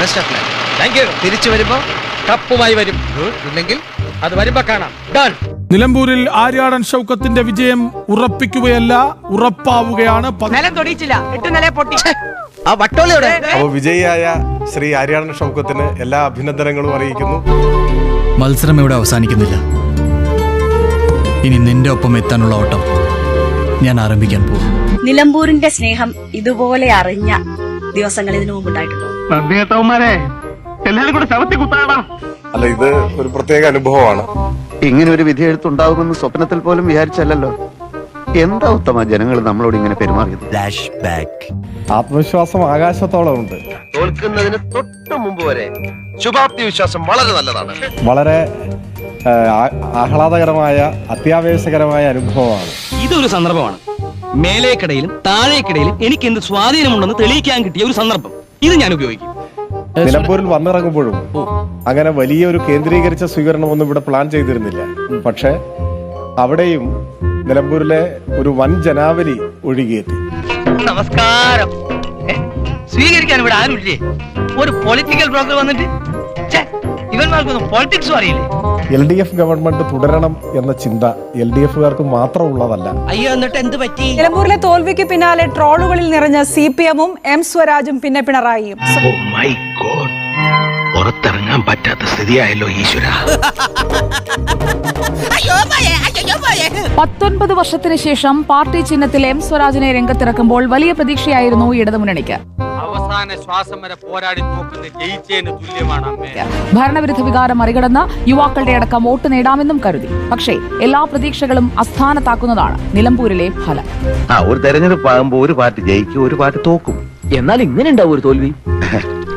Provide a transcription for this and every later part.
Best of luck thank you തിരിച്ചു വരുമ്പോ കപ്പുമായി വരും. ഇല്ലെങ്കിൽ അത് വരുമ്പോ കാണാം. ഡൺ നിലമ്പൂരിൽ ആര്യാടൻ ഷൗക്കത്തിന്റെ വിജയം ഉറപ്പിക്കുകയല്ല ഉറപ്പാവുകയാണ് പ- നിലം എട്ട് നില പൊട്ടി. ആ വട്ടോളിയുടെ അപ്പോൾ വിജയിയായ ശ്രീ ആര്യാടൻ ഷൗക്കത്തിന് എല്ലാ അഭിനന്ദനങ്ങളും അറിയിക്കുന്നു. മത്സരം ഇവിടെ അവസാനിക്കുന്നില്ല. ഇനി നിന്റെ ഒപ്പം എത്താനുള്ള ഓട്ടം ഞാൻ ആരംഭിക്കാൻ പോകും. നിലമ്പൂരിന്റെ സ്നേഹം ഇതുപോലെ അറിഞ്ഞ ദിവസങ്ങൾ ഇതിനു മുമ്പുണ്ടായിട്ടുണ്ടോ. അല്ല ഇത് ഒരു പ്രത്യേക അനുഭവമാണ്. ഇങ്ങനെ ഒരു വിധി എഴുത്തുണ്ടാവുമെന്ന് സ്വപ്നത്തിൽ പോലും വിചാരിച്ചല്ലോ എന്താ ഉത്തമ ജനങ്ങൾ നമ്മളോട് ഇങ്ങനെ പെരുമാറിയത്? ആത്മവിശ്വാസം ആകാശത്തോളം ഉണ്ട്. തോൽക്കുന്നതിന് തൊട്ട് മുമ്പ് വരെ ശുഭാപ്തി വിശ്വാസം വളരെ നല്ലതാണ്. വളരെ ആ- ആഹ്ലാദകരമായ അത്യാവേശകരമായ അനുഭവമാണ്. ഇതൊരു സന്ദർഭമാണ്. മേലേക്കിടയിലും താഴേക്കിടയിലും എനിക്ക് എന്ത് സ്വാധീനമുണ്ടെന്ന് തെളിയിക്കാൻ കിട്ടിയ ഒരു സന്ദർഭം. ഇത് ഞാൻ ഉപയോഗിക്കും. നിലമ്പൂരിൽ വന്നിറങ്ങുമ്പോഴും അങ്ങനെ വലിയ ഒരു കേന്ദ്രീകരിച്ച സ്വീകരണമൊന്നും ഇവിടെ പ്ലാൻ ചെയ്തിരുന്നില്ല. പക്ഷെ അവിടെയും നിലമ്പൂരിലെ ഒരു വൻ ജനാവലി ഒഴുകിയെത്തി. നമസ്കാരം. സ്വീകരിക്കാൻ ഇവിടെ ആരുമില്ലേ? ഒരു പൊളിറ്റിക്കൽ ബ്രോക്കർ വന്നിട്ട്? ഛെ, ഇവന്മാർക്കൊന്നും പൊളിറ്റിക്സും അറിയില്ലേ? എൽ ഡി എഫ് ഗവൺമെന്റ് തുടരണം എന്ന ചിന്ത എൽ ഡി എഫുകാർക്ക് മാത്രമുള്ളതല്ല. അയ്യോ എന്നിട്ട് എന്ത് പറ്റി? നിലമ്പൂരിലെ തോൽവിക്ക് പിന്നാലെ ട്രോളുകളിൽ നിറഞ്ഞ സി പി എമ്മും എം സ്വരാജും പിന്നെ പിണറായിയും. പുറത്തിറങ്ങാൻ പറ്റാത്ത സ്ഥിതിയായല്ലോ ഈശ്വര. പത്തൊൻപത് വർഷത്തിന് ശേഷം പാർട്ടി ചിഹ്നത്തിൽ എം സ്വരാജിനെ രംഗത്തിറക്കുമ്പോൾ വലിയ പ്രതീക്ഷയായിരുന്നു ഇടതുമുന്നണിക്ക്. അവസാന ശ്വാസം വരെ പോരാടി നോക്കുന്ന ജയിച്ചതിന് തുല്യമാണ് അമ്മേ. ഭരണവിരുദ്ധ വികാരം മറികടന്ന് യുവാക്കളുടെ അടക്കം വോട്ട് നേടാമെന്നും കരുതി. പക്ഷേ എല്ലാ പ്രതീക്ഷകളും അസ്ഥാനത്താക്കുന്നതാണ് നിലമ്പൂരിലെ ഫലം. ആ ഒരു തെരഞ്ഞെടുപ്പ് ആകുമ്പോ ഒരു പാർട്ടി ജയിക്കും ഒരു പാർട്ടി തോക്കും. എന്നാൽ ഇങ്ങനെ ഉണ്ടാവും ഒരു തോൽവി.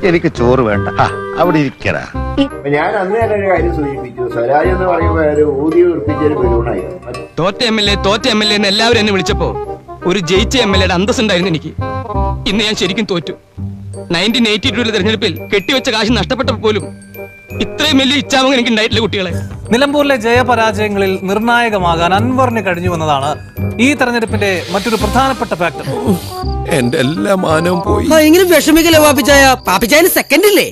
എനിക്ക് ചോറ് വേണ്ട. ആ, അവിടെ ഇരിക്കടാ. ഞാൻ അന്ന് തന്നെ ഒരു കാര്യം സൂചിപ്പിച്ചു. സ്വരാജ് എന്ന് പറയുമ്പോൾ ഒരു ഊതി ഉറപ്പിച്ച ഒരു ബലൂണായിരുന്നു തോറ്റ എം എൽ എ തോറ്റ എം എൽ എ എന്ന് എല്ലാവരും എന്നെ വിളിച്ചപ്പോ ഒരു ജയിച്ച എം എൽ എയുടെ അന്തസ് ഉണ്ടായിരുന്നു എനിക്ക്. ഇന്ന് ഞാൻ ശരിക്കും തോറ്റു. നയന്റീൻ എയ്റ്റി ടൂലെ തെരഞ്ഞെടുപ്പിൽ കെട്ടിവെച്ച കാശ് നഷ്ടപ്പെട്ടപ്പോൾ പോലും ഇത്രയും വലിയ ഇച്ഛാമം എനിക്ക് ഉണ്ടായിട്ടില്ല കുട്ടികളെ. നിലമ്പൂരിലെ ജയപരാജയങ്ങളിൽ നിർണായകമാകാൻ അൻവറിന് കഴിഞ്ഞു വന്നതാണ് ഈ തെരഞ്ഞെടുപ്പിന്റെ മറ്റൊരു പ്രധാനപ്പെട്ട ഫാക്ടർ എന്റെ എല്ലാ മാനവും പോയി. ഭയങ്കര വിഷമിക്കല്ലേ പാപ്പിച്ചായ? പാപ്പിച്ചായ സെക്കൻഡ് ഇല്ലേ?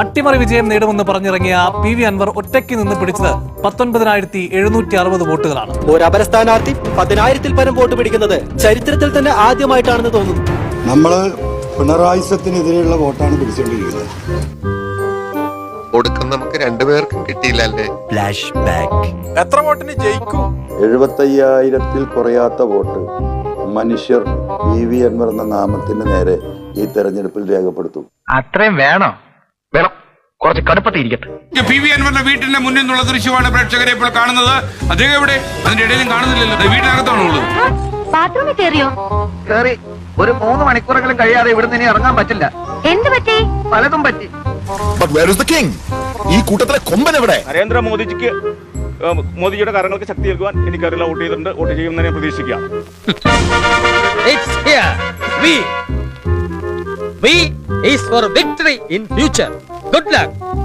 അട്ടിമറി വിജയം നേടുമെന്ന് പറഞ്ഞിറങ്ങിയ പി വി അൻവർ ഒറ്റയ്ക്ക് നിന്ന് പിടിച്ചത് പത്തൊൻപതിനായിരത്തി എഴുന്നൂറ്റി അറുപത് വോട്ടുകളാണ്. ഒരു അപര സ്ഥാനാർത്ഥി പതിനായിരത്തിൽ പരം വോട്ട് പിടിക്കുന്നത് ചരിത്രത്തിൽ തന്നെ ആദ്യമായിട്ടാണെന്ന് തോന്നുന്നു. നമ്മൾ പിണറായിസത്തിനെതിരെയുള്ള വോട്ടാണ് പിടിച്ചുകൊണ്ടിരിക്കുന്നത് ഒടുക്കം നമുക്ക് രണ്ടുപേർക്കും കിട്ടിയില്ലല്ലേ എത്ര വോട്ടിന് ജയിക്കും? എഴുപത്തയ്യായിരത്തിൽ കുറയാത്ത വോട്ട് മനുഷ്യർ പി വി അൻവർ എന്ന നാമത്തിന്റെ നേരെ ഈ തെരഞ്ഞെടുപ്പിൽ രേഖപ്പെടുത്തും. അത്രയും വേണോ? കുറച്ച് കടുപ്പത്തിരിക്കട്ടെ പി വി അൻവറിന്റെ വീട്ടിന്റെ മുന്നിൽ നിന്നുള്ള ദൃശ്യമാണ് പ്രേക്ഷകരെ ഇപ്പോൾ കാണുന്നത്. അദ്ദേഹം എവിടെ? അതിന്റെ ഇടയിലും കാണുന്നില്ലല്ലോ. വീട്ടിനകത്താണുള്ളത് വീട്ടിനകത്താണോ ഉള്ളത്? ബാത്റൂമിൽ കയറിയോ കേറി. ഒരു മൂന്ന് മണിക്കൂറെങ്കിലും കഴിയാതെ ഇവിടുന്ന് ഇനി ഇറങ്ങാൻ പറ്റില്ല. എന്ത് പറ്റി? പലതും പറ്റി. ഈ കൂട്ടത്തിലെ കൊമ്പൻ എവിടെ? നരേന്ദ്രമോദിജിക്ക് മോദിജിയുടെ കാര്യങ്ങൾക്ക് ശക്തി നൽകുവാൻ എനിക്കറിയില്ല വോട്ട് ചെയ്തിട്ടുണ്ട്. വോട്ട് ചെയ്യുമെന്ന് ഞാൻ പ്രതീക്ഷിക്കാം. It's here. We. We is for victory in future. good luck.